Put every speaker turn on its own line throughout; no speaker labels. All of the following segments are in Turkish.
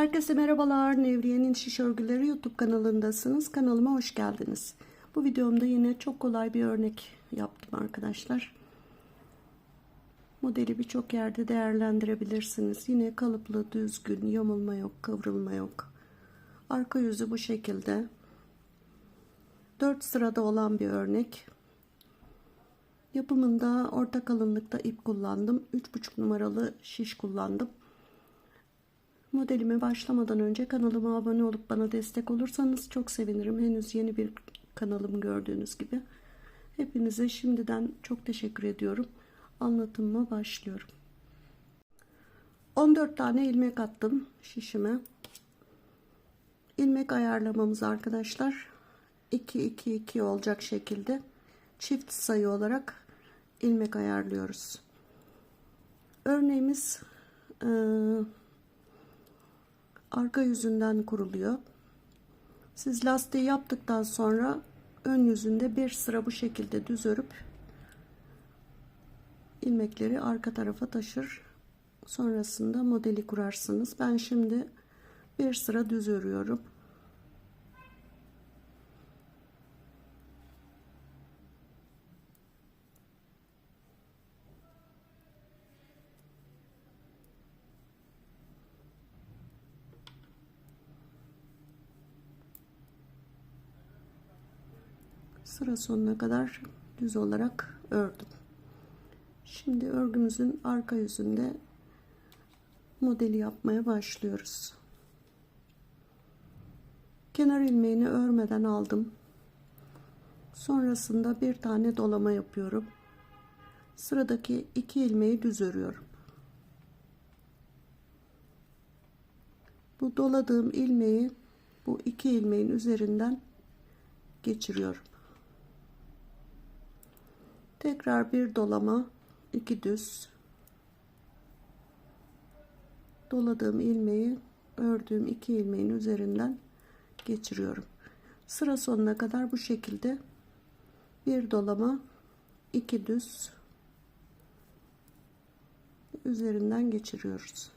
Herkese merhabalar. Nevriye'nin Şiş Örgüleri YouTube kanalındasınız. Kanalıma hoş geldiniz. Bu videomda yine çok kolay bir örnek yaptım arkadaşlar. Modeli birçok yerde değerlendirebilirsiniz. Yine kalıplı, düzgün, yamulma yok, kıvrılma yok. Arka yüzü bu şekilde. 4 sırada olan bir örnek. Yapımında orta kalınlıkta ip kullandım. 3,5 numaralı şiş kullandım. Modelime başlamadan önce kanalıma abone olup bana destek olursanız çok sevinirim. Henüz yeni bir kanalım gördüğünüz gibi. Hepinize şimdiden çok teşekkür ediyorum. Anlatımıma başlıyorum. 14 tane ilmek attım şişime. İlmek ayarlamamız arkadaşlar 2 2 2 olacak şekilde çift sayı olarak ilmek ayarlıyoruz. Örneğimiz arka yüzünden kuruluyor. Siz lastiği yaptıktan sonra ön yüzünde bir sıra bu şekilde düz örüp ilmekleri arka tarafa taşır. Sonrasında modeli kurarsınız. Ben şimdi bir sıra düz örüyorum. Sıra sonuna kadar düz olarak ördüm. Şimdi örgümüzün arka yüzünde modeli yapmaya başlıyoruz. Kenar ilmeğini örmeden aldım. Sonrasında bir tane dolama yapıyorum. Sıradaki iki ilmeği düz örüyorum. Bu doladığım ilmeği bu iki ilmeğin üzerinden geçiriyorum. Tekrar bir dolama, iki düz. Doladığım ilmeği ördüğüm iki ilmeğin üzerinden geçiriyorum. Sıra sonuna kadar bu şekilde bir dolama, iki düz üzerinden geçiriyoruz.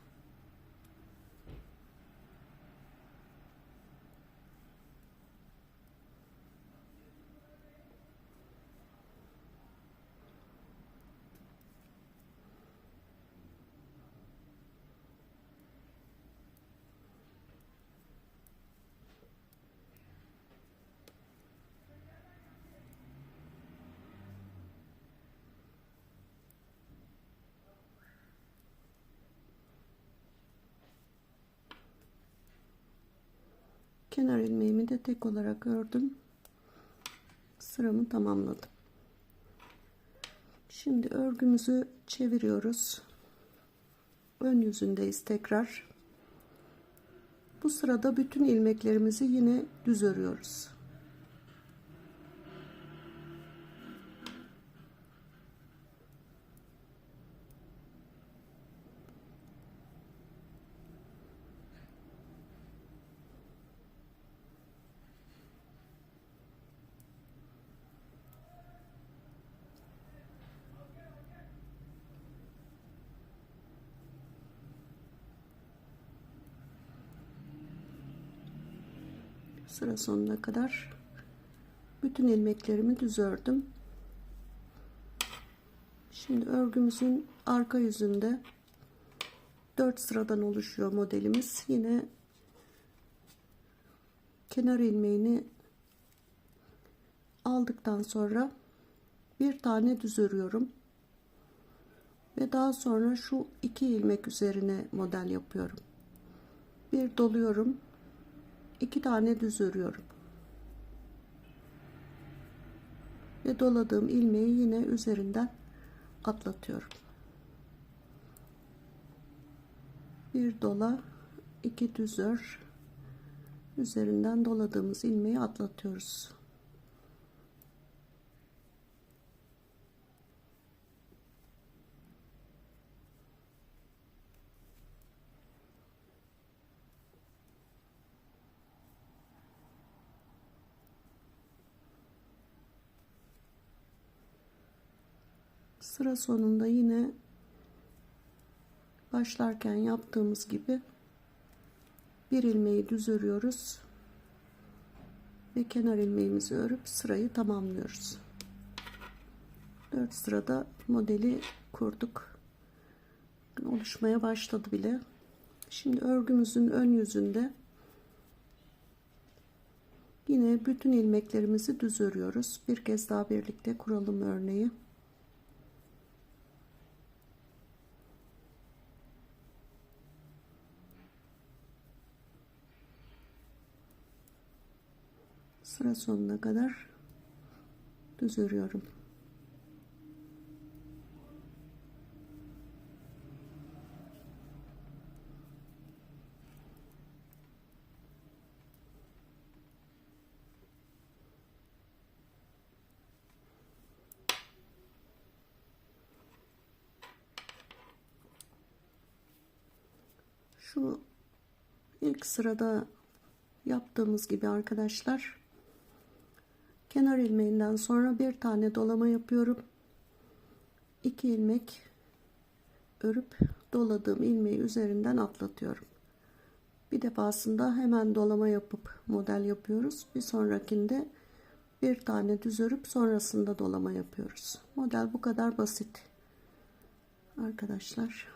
Kenar ilmeğimi de tek olarak ördüm. Sıramı tamamladım. Şimdi örgümüzü çeviriyoruz. Ön yüzündeyiz tekrar. Bu sırada bütün ilmeklerimizi yine düz örüyoruz sıra sonuna kadar bütün ilmeklerimi düz ördüm. Şimdi örgümüzün arka yüzünde 4 sıradan oluşuyor modelimiz. Yine kenar ilmeğini aldıktan sonra bir tane düz örüyorum. Ve daha sonra şu iki ilmek üzerine model yapıyorum. Bir doluyorum iki tane düz örüyorum. Ve doladığım ilmeği yine üzerinden atlatıyorum. Bir dola iki düz ör. Üzerinden doladığımız ilmeği atlatıyoruz sıra sonunda yine başlarken yaptığımız gibi bir ilmeği düz örüyoruz ve kenar ilmeğimizi örüp sırayı tamamlıyoruz. 4 sırada modeli kurduk. Oluşmaya başladı bile. Şimdi örgümüzün ön yüzünde yine bütün ilmeklerimizi düz örüyoruz. Bir kez daha birlikte kuralım örneği sıra sonuna kadar düz örüyorum. Şu ilk sırada yaptığımız gibi arkadaşlar kenar ilmeğinden sonra bir tane dolama yapıyorum. 2 ilmek örüp doladığım ilmeği üzerinden atlatıyorum. Bir defasında hemen dolama yapıp model yapıyoruz. Bir sonrakinde bir tane düz örüp sonrasında dolama yapıyoruz. Model bu kadar basit. Arkadaşlar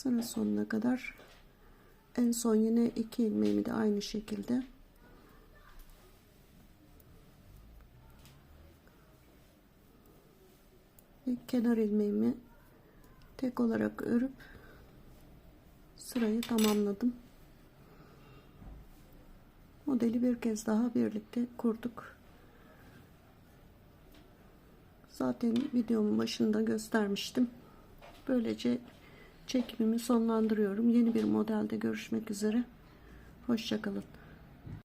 sıra sonuna kadar. En son yine iki ilmeğimi de aynı şekilde. Kenar ilmeğimi tek olarak örüp sırayı tamamladım. Modeli bir kez daha birlikte kurduk. Zaten videomun başında göstermiştim. Böylece çekimimi sonlandırıyorum. Yeni bir modelde görüşmek üzere. Hoşçakalın.